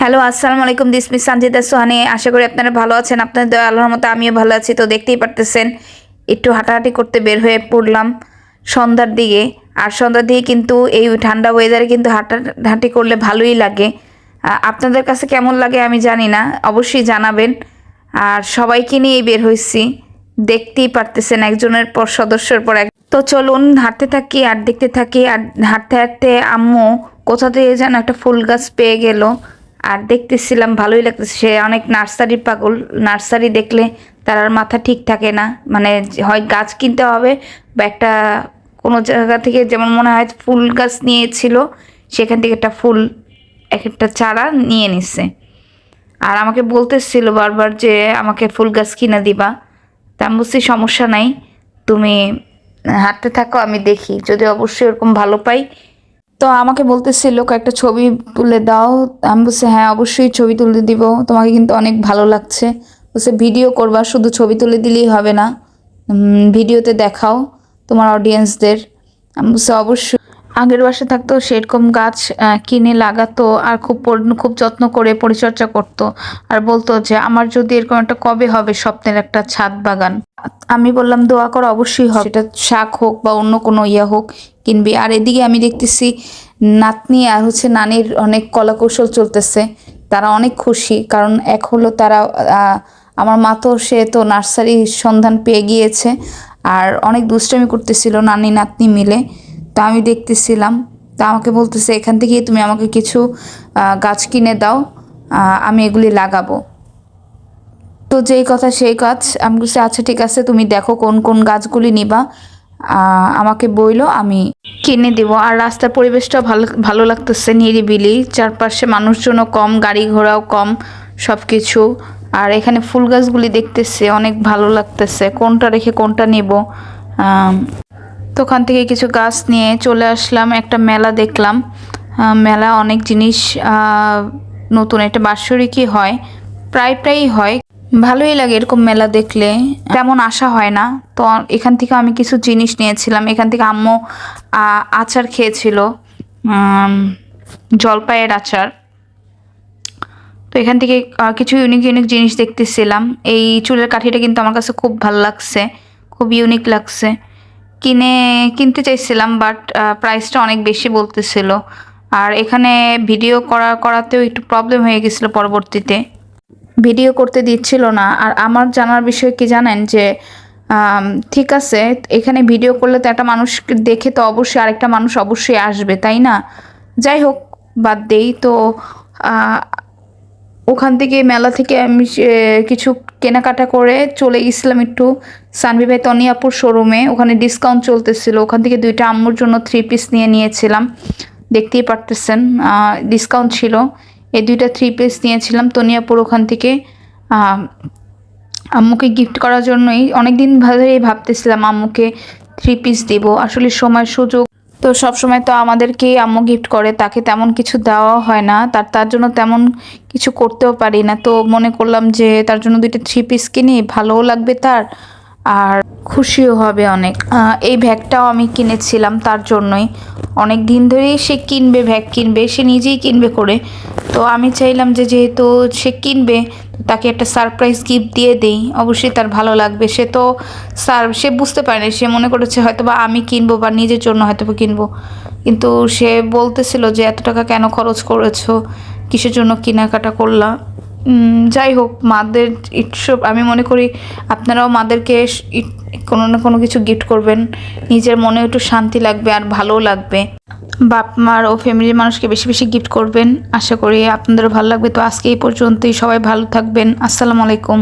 Hello, আসসালামু আলাইকুম দিসমি সঞ্জিতা সোহানি। আশা করি আপনারা ভালো আছেন, আপনাদের দয়া, আল্লাহর মতো আমিও ভালো আছি। তো দেখতেই পারতেছেন, একটু হাঁটাহাঁটি করতে বের হয়ে পড়লাম সন্ধ্যার দিকে। আর সন্ধ্যার দিকে কিন্তু এই ঠান্ডা ওয়েদারে কিন্তু হাঁটাহাঁটি করলে ভালোই লাগে। আপনাদের কাছে কেমন লাগে আমি জানি না, অবশ্যই জানাবেন। আর সবাইকে নিয়েই বের হয়েছি, দেখতেই পারতেছেন একজনের পর সদস্যের পর এক। তো চলুন, হাঁটতে থাকি আর দেখতে থাকি। আর হাঁটতে হাঁটতে আম্মু কোথা থেকে যেন একটা ফুল গাছ পেয়ে গেল। আর দেখতেছিলাম, ভালোই লাগতেছে। সে অনেক নার্সারি পাগল। নার্সারি দেখলে তার আর মাথা ঠিক থাকে না। মানে হয় গাছ কিনতে হবে বা একটা কোনো জায়গা থেকে যেমন মনে হয় ফুল গাছ নিয়েছিল, সেখান থেকে একটা ফুল, এক একটা চারা নিয়ে নিচ্ছে আর আমাকে বলতেছিল বারবার যে, আমাকে ফুল গাছ কিনে দিবা। তা আমি বলছি, সমস্যা নাই। তুমি হাঁটতে থাকো, আমি দেখি। যদি অবশ্যই ওরকম ভালো পাই তো আমাকে বলতেছিল কয়েকটা ছবি তুলে দাও। আমি বলছি হ্যাঁ অবশ্যই ছবি তুলে দিব। তোমাকে কিন্তু অনেক ভালো লাগছে। বলছে, ভিডিও করবা, শুধু ছবি তুলে দিলেই হবে না। ভিডিওতে দেখাও তোমার অডিয়েন্সদের আমি বলছি, অবশ্যই। আগের বাসে থাকতো, সেরকম গাছ কিনে লাগাতো আর খুব খুব যত্ন করে পরিচর্যা করতো। আর বলতো যে, আমার যদি এরকম একটা কবে হবে স্বপ্নের একটা ছাদ বাগান? আমি বললাম, দোয়া করা, অবশ্যই হবে। সেটা শাক হোক বা অন্য কোনো ইয়া হোক কিনবি। আর এদিকে আমি দেখতেছি, নাতনি আর হচ্ছে নানির অনেক কলাকৌশল চলতেছে। তারা অনেক খুশি, কারণ এক হলো তারা আমার মা তো, সে তো নার্সারির সন্ধান পেয়ে গিয়েছে। আর অনেক দুষ্টামি করতেছিল নানি, নাতনি মিলে। তা আমি দেখতেছিলাম। তা আমাকে বলতেছে, এখান থেকেই তুমি আমাকে কিছু গাছ কিনে দাও আমি এগুলি লাগাবো। তো যেই কথা সেই কাজ, আমি বলছি আচ্ছা ঠিক আছে, তুমি দেখো কোন কোন গাছগুলি নিবা। আমাকে বইলো, আমি কিনে দিব। আর রাস্তার পরিবেশটাও ভালো ভালো লাগতেছে, নিরিবিলি। চারপাশে মানুষজনও কম, গাড়ি ঘোড়াও কম সব কিছু আর এখানে ফুল গাছগুলি দেখতেছে, অনেক ভালো লাগতেছে। কোনটা রেখে কোনটা নিব? তো ওখান থেকে কিছু গাছ নিয়ে চলে আসলাম, একটা মেলা দেখলাম। মেলা অনেক জিনিস নতুন একটা বাৎসরিকই হয়, প্রায় প্রায়ই হয়। ভালোই লাগে এরকম মেলা দেখলে, তেমন আশা হয় না। তো এখান থেকে আমি কিছু জিনিস নিয়েছিলাম, এখান থেকে আম্মু আচার খেয়েছিল জলপাইয়ের আচার। তো এখান থেকে কিছু ইউনিক ইউনিক জিনিস দেখতেছিলাম। এই চুলের কাঠিটা কিন্তু আমার কাছে খুব ভালো লাগছে, খুব ইউনিক লাগছে। কিনে, কিনতে চাইছিলাম বাট প্রাইসটা অনেক বেশি বলতেছিল। আর এখানে ভিডিও করা, করাতেও একটু প্রবলেম হয়ে গেছিল পরবর্তীতে। ভিডিও করতে দিচ্ছিল না। আর আমার জানার বিষয় কি জানেন? যে ঠিক আছে, এখানে ভিডিও করলে তো একটা মানুষ দেখে তো অবশ্যই আরেকটা মানুষ অবশ্যই আসবে, তাই না? যাই হোক, বাদ দেই। তো ওখান থেকে মেলা থেকে আমি কিছু কেনাকাটা করে চলে গেছিলাম একটু সানভি ভাই তনিয়াপুর শোরুমে ওখানে ডিসকাউন্ট চলতেছিল। ওখান থেকে দুইটা আম্মুর জন্য থ্রি পিস নিয়ে নিয়েছিলাম। দেখতেই পারতেছেন ডিসকাউন্ট ছিল। এই দুইটা থ্রি পিস নিয়েছিলাম তনিয়াপুর ওখান থেকে। আম্মুকে গিফট করার জন্যই অনেক দিন ভাবতেছিলাম আম্মুকে থ্রি পিস দিব। আসলে সময় সুযোগ তো সব সময় তো আমাদেরকে আম্মু গিফট করে, তাকে তেমন কিছু দেওয়া হয় না। তার তার জন্য তেমন কিছু করতেও পারি না। তো মনে করলাম যে তার জন্য দুইটা থ্রি পিস কিনি, ভালোও লাগবে তার আর খুশিও হবে অনেক। এই ব্যাগটাও আমি কিনেছিলাম তার জন্যই। অনেক দিন ধরেই সে কিনবে, ব্যাগ কিনবে, সে নিজেই কিনবে করে। তো আমি চাইলাম যে যেহেতু সে কিনবে তাকে একটা সারপ্রাইজ গিফট দিয়ে দেই। অবশ্যই তার ভালো লাগবে। সে তো সার সে বুঝতে পারে সে মনে করেছে হয়তো বা আমি কিনবো বা নিজের জন্য হয়তো বা কিনবো। কিন্তু সে বলতেছিল যে, এত টাকা কেন খরচ করেছ? কিসের জন্য কেনাকাটা করলা? যাই হোক, মাদের ইটসব আমি মনে করি আপনারাও মাদেরকে কোনো না কোনো কিছু গিফট করবেন। নিজের মনে একটু শান্তি লাগবে আর ভালোও লাগবে। বাপ, মার ও ফ্যামিলির মানুষকে বেশি বেশি গিফট করবেন। আশা করি আপনাদেরও ভালো লাগবে। তো আজকে এই পর্যন্তই। সবাই ভালো থাকবেন। আসসালামু আলাইকুম।